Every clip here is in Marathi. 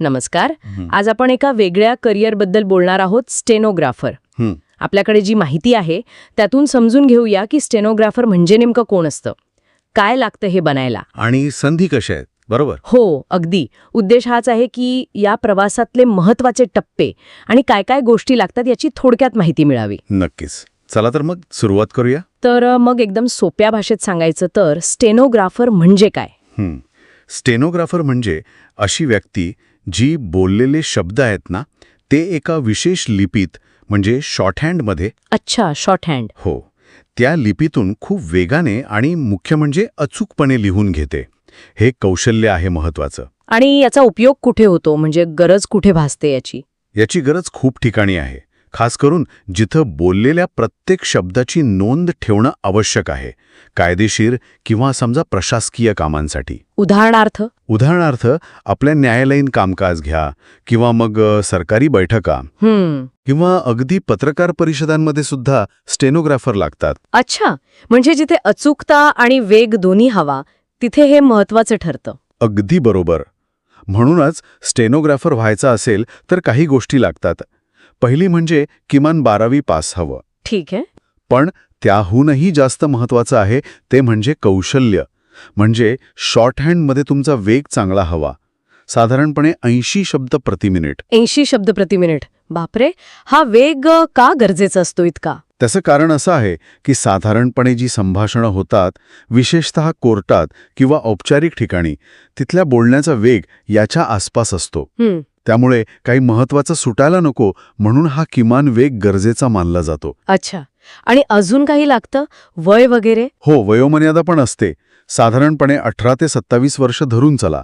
नमस्कार. आज आपण एका वेगळ्या करिअरबद्दल बोलणार आहोत स्टेनोग्राफर. आपल्याकडे जी माहिती आहे त्यातून समजून घेऊया की स्टेनोग्राफर म्हणजे नेमकं कोण असतं? काय लागतं हे बनायला? आणि संधी कशा आहेत? बरोबर? हो अगदी. उद्देश हाच आहे की या प्रवासातले महत्त्वाचे टप्पे आणि काय काय गोष्टी लागतात याची थोडक्यात माहिती मिळावी. नक्कीच. चला तर मग सुरुवात करूया. तर मग एकदम सोप्या भाषेत सांगायचं तर स्टेनोग्राफर म्हणजे काय. स्टेनोग्राफर म्हणजे अशी व्यक्ती जी बोललेले शब्द आहेत ना ते एका विशेष लिपीत म्हणजे शॉर्टहँडमध्ये अच्छा शॉर्ट हँड हो. त्या लिपीतून खूप वेगाने आणि मुख्य म्हणजे अचूकपणे लिहून घेते. हे कौशल्य आहे महत्वाचं आणि याचा उपयोग कुठे होतो? म्हणजे गरज कुठे भासते याची? याची गरज खूप ठिकाणी आहे. खास करून जिथं बोललेल्या प्रत्येक शब्दाची नोंद ठेवणं आवश्यक आहे कायदेशीर किंवा समजा प्रशासकीय कामांसाठी. उदाहरणार्थ? उदाहरणार्थ आपल्या न्यायालयीन कामकाज घ्या किंवा मग सरकारी बैठका. किंवा अगदी पत्रकार परिषदांमध्ये सुद्धा स्टेनोग्राफर लागतात. अच्छा. म्हणजे जिथे अचूकता आणि वेग दोन्ही हवा तिथे हे महत्वाचं ठरतं. अगदी बरोबर. म्हणूनच स्टेनोग्राफर व्हायचा असेल तर काही गोष्टी लागतात. पहिली म्हणजे किमान बारावी पास हवं. ठीक आहे. पण त्याहूनही जास्त महत्वाचं आहे ते म्हणजे कौशल्य. म्हणजे शॉर्टहँडमध्ये तुमचा वेग चांगला हवा. साधारणपणे ऐंशी शब्द प्रति मिनिट. ऐंशी शब्द प्रति मिनिट. बापरे हा वेग का गरजेचा असतो इतका? त्याचं कारण असं आहे की साधारणपणे जी संभाषणं होतात विशेषतः कोर्टात किंवा औपचारिक ठिकाणी तिथल्या बोलण्याचा वेग याच्या आसपास असतो. त्यामुळे काही महत्वाचं सुटायला नको म्हणून हा किमान वेग गरजेचा मानला जातो. अच्छा. आणि अजून काही लागतं? वय वगैरे? हो वयोमर्यादा पण असते. साधारणपणे अठरा ते सत्तावीस वर्ष धरून चला.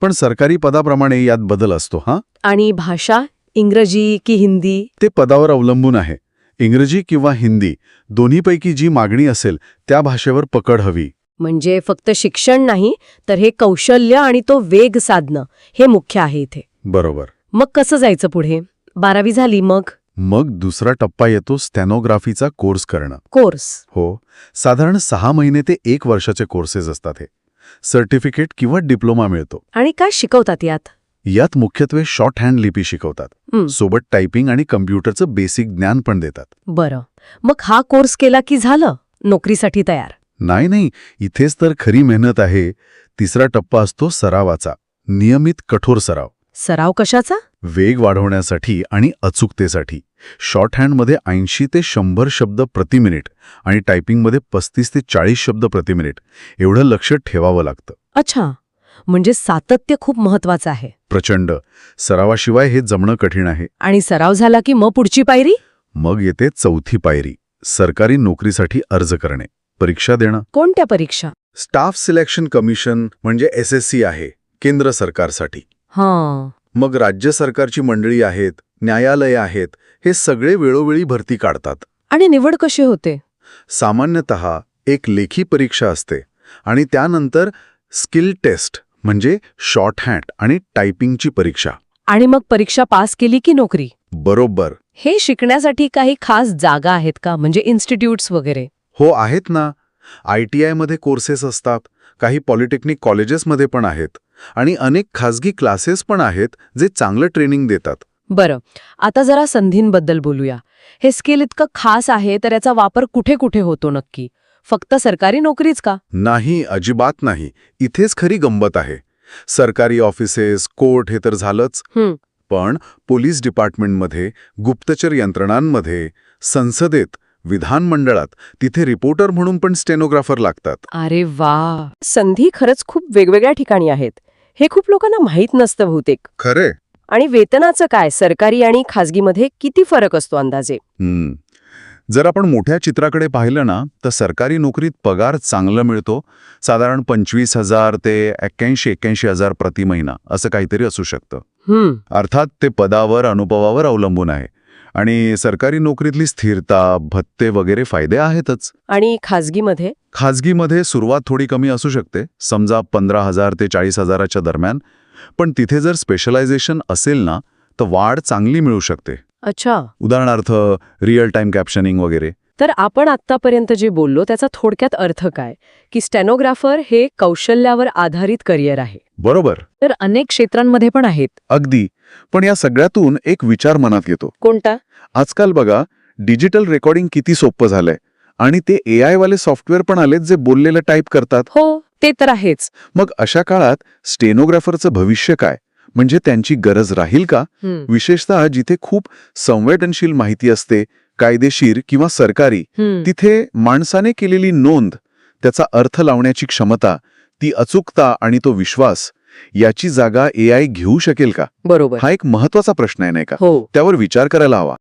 पण सरकारी पदाप्रमाणे यात बदल असतो हा? आणि भाषा? इंग्रजी की हिंदी? ते पदावर अवलंबून आहे. इंग्रजी किंवा हिंदी दोन्हीपैकी जी मागणी असेल त्या भाषेवर पकड हवी. म्हणजे फक्त शिक्षण नाही तर हे कौशल्य आणि तो वेग साधणं हे मुख्य आहे इथे. बरोबर. मग कसं जायचं पुढे? बारावी झाली मग? मग दुसरा टप्पा येतो स्टॅनोग्राफीचा कोर्स करणं. कोर्स. हो. साधारण सहा महिने ते एक वर्षाचे कोर्सेस असतात हे. सर्टिफिकेट किंवा डिप्लोमा मिळतो. आणि काय शिकवतात यात? यात मुख्यत्वे शॉर्ट हँड लिपी शिकवतात. सोबत टायपिंग आणि कम्प्युटरचं बेसिक ज्ञान पण देतात. बरं. मग हा कोर्स केला की झालं? नोकरीसाठी तयार? नाही नाही. इथेच तर खरी मेहनत आहे. तिसरा टप्पा असतो सरावाचा. नियमित कठोर सराव. सराव कशाचा? वेग वाढवण्यासाठी आणि अचूकतेसाठी. शॉर्ट हँडमध्ये ऐंशी ते शंभर शब्द प्रति मिनिट आणि टायपिंगमध्ये पस्तीस ते चाळीस शब्द प्रति मिनिट. एवढं लक्ष ठेवावं लागतं. अच्छा. म्हणजे सातत्य खूप महत्वाचं आहे. प्रचंड. सरावाशिवाय हे जमणं कठीण आहे. आणि सराव झाला की मग पुढची पायरी? मग येते चौथी पायरी. सरकारी नोकरीसाठी अर्ज करणे. परीक्षा देणं. कोणत्या परीक्षा? स्टाफ सिलेक्शन कमिशन म्हणजे एस एस सी आहे. केंद्र सरकारसाठी. हां. मग राज्य सरकारची मंडळी आहेत न्यायालये आहेत हे सगळे वेळोवेळी भरती काढतात. आणि निवड कशी होते? सामान्यतः एक लेखी परीक्षा असते आणि त्यानंतर स्किल टेस्ट म्हणजे शॉर्ट हँड आणि टायपिंगची परीक्षा. आणि मग परीक्षा पास केली की नोकरी? बरोबर. हे शिकण्यासाठी काही खास जागा आहेत का? म्हणजे इन्स्टिट्यूट्स वगैरे? हो आहेत ना. आय टी आयमध्ये कोर्सेस असतात. काही पॉलिटेक्निक कॉलेजेसमध्ये पण आहेत आणि अनेक खाजगी क्लासेस पण आहेत जे चांगलं ट्रेनिंग देतात. बरं आता जरा संधींबद्दल बोलूया. हे स्किल इतकं खास आहे तर याचा वापर कुठे कुठे होतो नक्की? फक्त सरकारी नोकरीच का? नाही अजिबात नाही. इथेच खरी गंमत आहे. सरकारी ऑफिसेस कोर्ट हे तर झालंच. पण पोलीस डिपार्टमेंटमध्ये गुप्तचर यंत्रणांमध्ये संसदेत विधानमंडळात तिथे रिपोर्टर म्हणून पण स्टेनोग्राफर लागतात. अरे वा! संधी खरंच खूप वेगवेगळ्या ठिकाणी आहेत. हे खूप लोकांना माहीत नसतं बहुतेक. खरे. आणि वेतनाचं काय? सरकारी आणि खाजगीमध्ये किती फरक असतो अंदाजे? हम्म. जर आपण मोठ्या चित्राकडे पाहिलं ना तर सरकारी नोकरीत पगार चांगला मिळतो. साधारण पंचवीस हजार ते एक्क्याऐंशी एक्क्याऐंशी हजार प्रति महिना असं काहीतरी असू शकतं. हम्म. अर्थात ते पदावर अनुभवावर अवलंबून आहे. आणि सरकारी नोकरीतली स्थिरता भत्ते वगैरे फायदे आहेतच. आणि खाजगीमध्ये? खाजगीमध्ये सुरुवात थोडी कमी असू शकते समजा पंधरा हजार ते चाळीस हजाराच्या दरम्यान. पण तिथे जर स्पेशलायझेशन असेल ना तर वाढ चांगली मिळू शकते. अच्छा. उदाहरणार्थ रिअल टाइम कॅप्शनिंग वगैरे. तर आपण आत्तापर्यंत जे बोललो त्याचा थोडक्यात अर्थ काय? की स्टेनोग्राफर हे कौशल्यावर आधारित करिअर आहे. बरोबर. तर अनेक क्षेत्रांमध्ये पण आहेत. अगदी. पण या सगळ्यातून एक विचार मनात येतो. कोणता? आजकाल बघा डिजिटल रेकॉर्डिंग किती सोपं झालंय. आणि ते ए आय वाले सॉफ्टवेअर पण आलेत जे बोललेलं टाईप करतात. हो ते तर आहेच. मग अशा काळात स्टेनोग्राफरचं भविष्य काय? म्हणजे त्यांची गरज राहील का? विशेषतः जिथे खूप संवेदनशील माहिती असते कायदेशीर किंवा सरकारी. तिथे माणसाने केलेली नोंद त्याचा अर्थ लावण्याची क्षमता ती अचूकता आणि तो विश्वास याची जागा ए आय घेऊ शकेल का? बरोबर. हा एक महत्त्वाचा प्रश्न आहे नाही का? हो. त्यावर विचार करायला हवा.